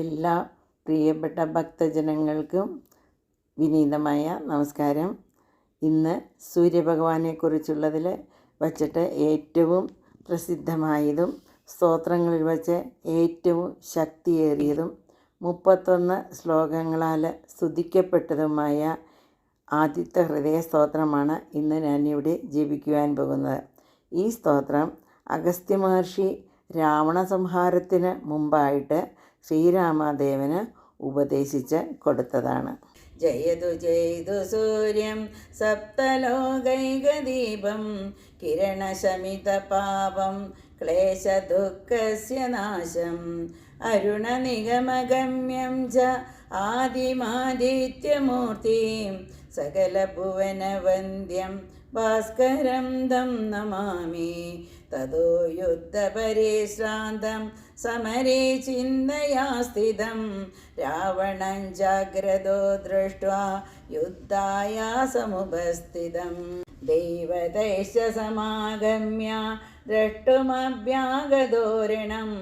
എല്ലാ പ്രിയപ്പെട്ട ഭക്തജനങ്ങൾക്കും വിനീതമായ നമസ്കാരം. ഇന്ന് സൂര്യഭഗവാനെക്കുറിച്ചുള്ളതിൽ വച്ചിട്ട് ഏറ്റവും പ്രസിദ്ധമായതും സ്തോത്രങ്ങളിൽ വച്ച് ഏറ്റവും ശക്തിയേറിയതും മുപ്പത്തൊന്ന് ശ്ലോകങ്ങളാൽ സ്തുതിക്കപ്പെട്ടതുമായ ആദിത്യ ഹൃദയ സ്തോത്രമാണ് ഇന്ന് ഞാനിവിടെ ജപിക്കുവാൻ പോകുന്നത്. ഈ സ്തോത്രം അഗസ്ത്യ മഹർഷി രാവണ സംഹാരത്തിന് മുമ്പായിട്ട് ശ്രീരാമദേവന് ഉപദേശിച്ച് കൊടുത്തതാണ്. ജയതു ജയതു സൂര്യം സപ്തലോകൈകദീപം കിരണശമിതപാപം ക്ലേശദുഃഖസ്യ നാശം. അരുണനിഗമഗമ്യം ച ആദിമാദിത്യമൂർത്തിം സകലഭുവനവന്ദ്യം ഭാസ്കരം ദം നമാമി. ततो युद्धपरिश्रान्तं समरे चिन्मया स्थितं रावणं जाग्रतो दृष्ट्वा युद्धाय समुपस्थितं दैवतैश्च समागम्य द्रष्टुमभ्यागधोरणम्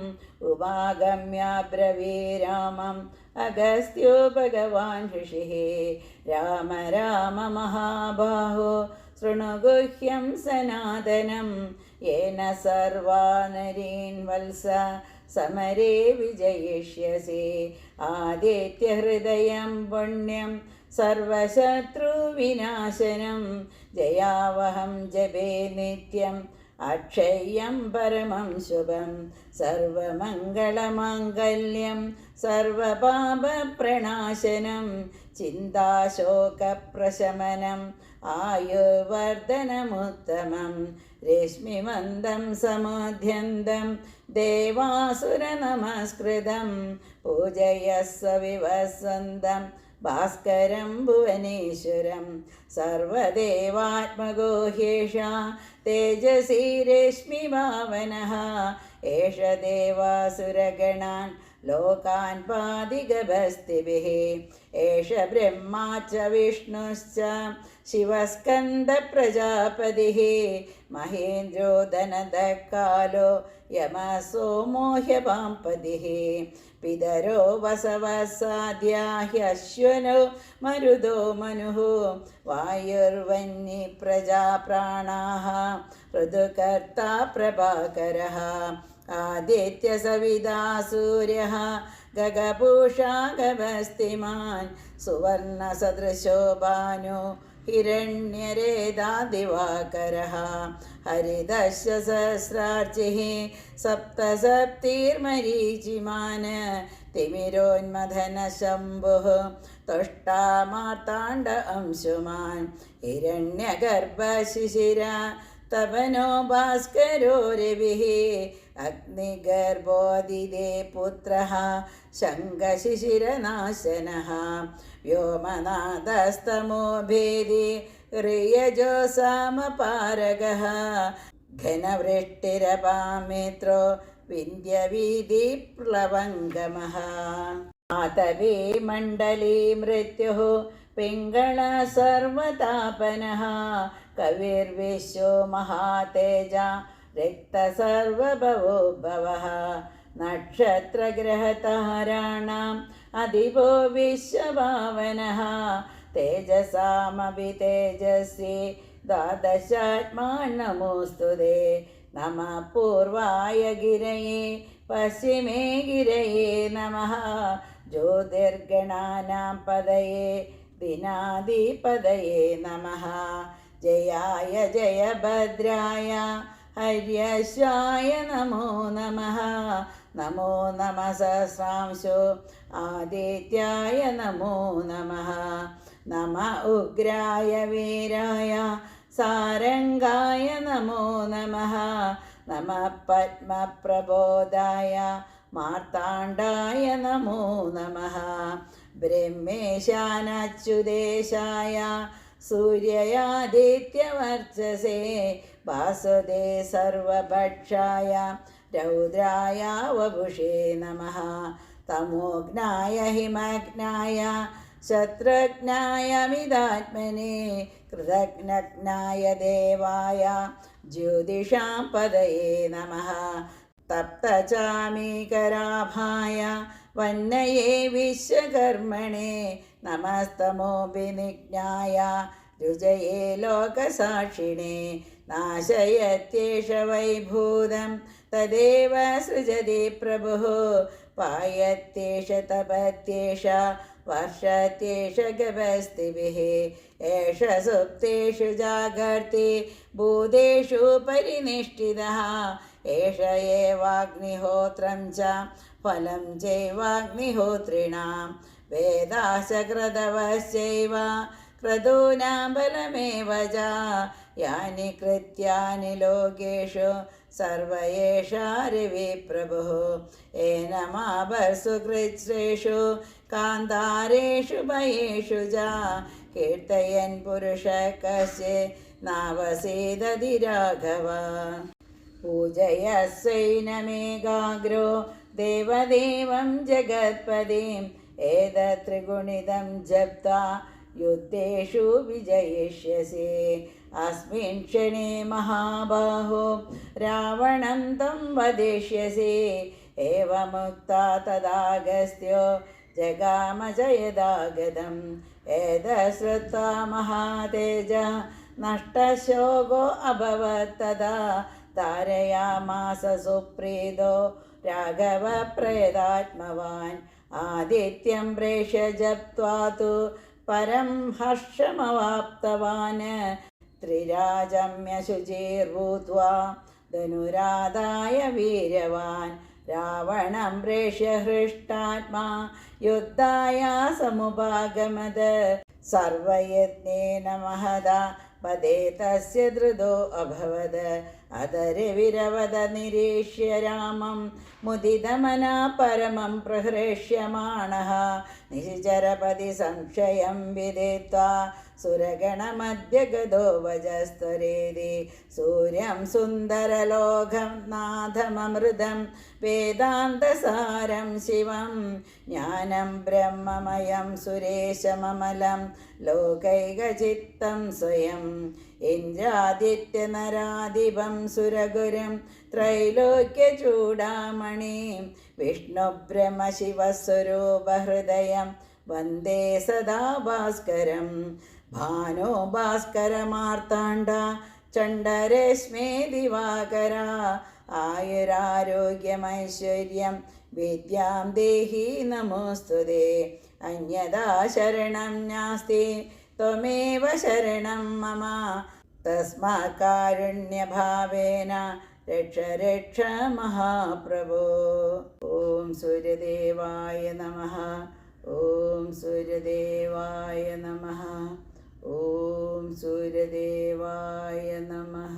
उपागम्य ब्रवीरामम् अगस्त्यो भगवान् ऋषिः राम राम महाबाहो शृणुगुह्यं सनातनम् येन सर्वा नरीन् वल्स समरे विजयिष्यसि आदित्यहृदयं पुण्यं सर्वशत्रुविनाशनं जयावहं जपे नित्यम् अक्षय्यं परमं शुभं सर्वमङ्गलमाङ्गल्यं सर्वपापप्रणाशनं चिन्ताशोकप्रशमनम् आयुर्वर्धनमुत्तमं रेश्मिमन्दं समुद्यन्तं देवासुरनमस्कृतं पूजयः सविवसन्दम् भास्करं भुवनेश्वरं सर्वदेवात्मगो ह्येषा तेजसी रेश्मिभावनः एष देवासुरगणान् लोकान् पादिगभस्तिभिः एष ब्रह्मा च विष्णुश्च शिवस्कन्दप्रजापतिः महेन्द्रो धनदः कालो यमः सोमो ह्यपाम्पतिः पितरो वसवः साध्या ह्यश्वनो मरुदो मनुः वायुर्वन्नि प्रजा प्राणाः ऋतुकर्ता प्रभाकरः आदित्यसविदा सूर्यः गगपूषा गभस्तिमान् सुवर्णसदृशो भानु हिरण्यरेदा दिवाकरः हरिदश सहस्रार्चिः सप्तसप्तिर्मरीचिमान् तिमिरोन्मथनशम्भुः तुष्टामार्ताण्ड अंशुमान् हिरण्यगर्भशिशिरा तपनो भास्करो रविः अग्निगर्भोदिदे पुत्रः शङ्खशिशिरनाशनः व्योमनादस्तमो भेदि ह्रियजो सामपारगः घनवृष्टिरपामित्रो विन्द्यवीधिप्लवङ्गमः आतवी मण्डली मृत्युः पिङ्गळ सर्वतापनः कविर्विश्वो महातेजा रिक्तसर्वभवो भवः नक्षत्रग्रहताराणाम् अधिपो विश्वभावनः तेजसामपि तेजस्वी द्वादशात्मा नमोऽस्तु ते नमः पूर्वाय गिरये पश्चिमे गिरये नमः ज्योतिर्गणानां पदये ദിനാധിപതയേ നമ. ജയായ ജയഭദ്രായ ഹര്യശ്വായ നമോ നമ. നമോ നമ സഹസ്രാംശോ. ആദിത്യായ നമോ നമ. നമ ഉഗ്രായ വീരായ. സാരംഗായ നമോ നമ. നമ പത്മപ്രബോധായ. മാർത്താണ്ഡായ നമോ നമ. ബ്രഹ്മേശാനച്യുതേശായ സൂര്യയാദിത്യവർച്ചസേ വാസുദേ സർവഭക്ഷായ രൗദ്രായ വപുഷേ നമ. തമോഗ്നായ ഹിമഗ്നായ ശത്രജ്ഞായമിതാത്മനെ കൃതജ്ഞജ്ഞായ ദേവായ ജ്യോതിഷാം പദയേ നമ. തപ്തചാമീകരാഭായ വന്നയേ വിശ്വകർമ്മണേ നമസ്തമോ വിനിജ്ഞായ രുചയേ ലോകസാക്ഷിണേ. നാശയത്യേഷ വൈഭൂതം തദേവ സൃജതി പ്രഭുः പായത്യേഷ തപത്യേഷ വർഷത്യേഷ ഗഭസ്തിभिः एष सुप्तेषु जागर्ति भूतेषु परिनिष्ठितः एष एवाग्निहोत्रं च ഫലം ജൈവാഗ്നിഹോത്രിണാം വേദാശകൃതവശ്ചൈവ ക്രതൂനാം ഫലമേവ യാനി കൃത്യാനി ലോകേഷു സർവേഷാരവി പ്രഭു ഏനമാഭർസു കൃത്സേഷു കാന്താരേഷു ഭയേഷു ജാ കീർത്തയൻ പുരുഷ കശ്യ നാവസീതതി രാഘവ പൂജയസൈനമേകാഗ്രോ देवदेवं जगत्पदिम् एतत्रिगुणितं जप्ता युद्धेषु विजयिष्यसि अस्मिन् क्षणे महाबाहो रावणं तं वदिष्यसि एवमुक्ता तदागस्त्यो जगामजयदागतम् एतश्रुत्वा महातेज नष्टशोको अभवत् तदा तारयामास सुप्रीतो राघवप्रेदात्मवान् आदित्यं प्रेष्य जप्त्वा तु परं हर्षमवाप्तवान् त्रिराजम्यशुचिर्भूत्वा धनुराधाय वीर्यवान् रावणं प्रेष्य हृष्टात्मा युद्धाय समुपागमद सर्वयत्नेन महदा पदे तस्य धृतो अभवद अदरविरवद निरीक्ष्य रामं मुदितमना परमं प्रहृष्यमाणः निश्चरपदि संशयं विदित्वा सुरगणमध्य गतो वजस्तरेदि सूर्यं सुन्दरलोकं नाथममृतं वेदान्तसारं शिवं ज्ञानं ब्रह्ममयं सुरेशममलं लोकैकचित्तं എഞ്ചാദിത്യ നരാധിപം സുരഗുരം ത്രൈലോക്യ ചൂടാമണി. വിഷ്ണുബ്രഹ്മ ശിവസ്വരൂപഹൃദയം വന്ദേ സദാ ഭാസ്കരം. ഭാനോ ഭാസ്കരമാർത്താണ്ട ചണ്ടരശ്മേ ദിവാകര. ആയുരാരോഗ്യമൈശ്വര്യം വിദ്യാം ദേഹി നമോസ്തുതേ. അന്യതാ ശരണം നാസ്തി त्वमेव शरणं मम तस्मात् कारुण्यभावेन रक्ष रक्ष महाप्रभो ॐ सूर्यदेवाय नमः ॐ सूर्यदेवाय नमः ॐ सूर्यदेवाय नमः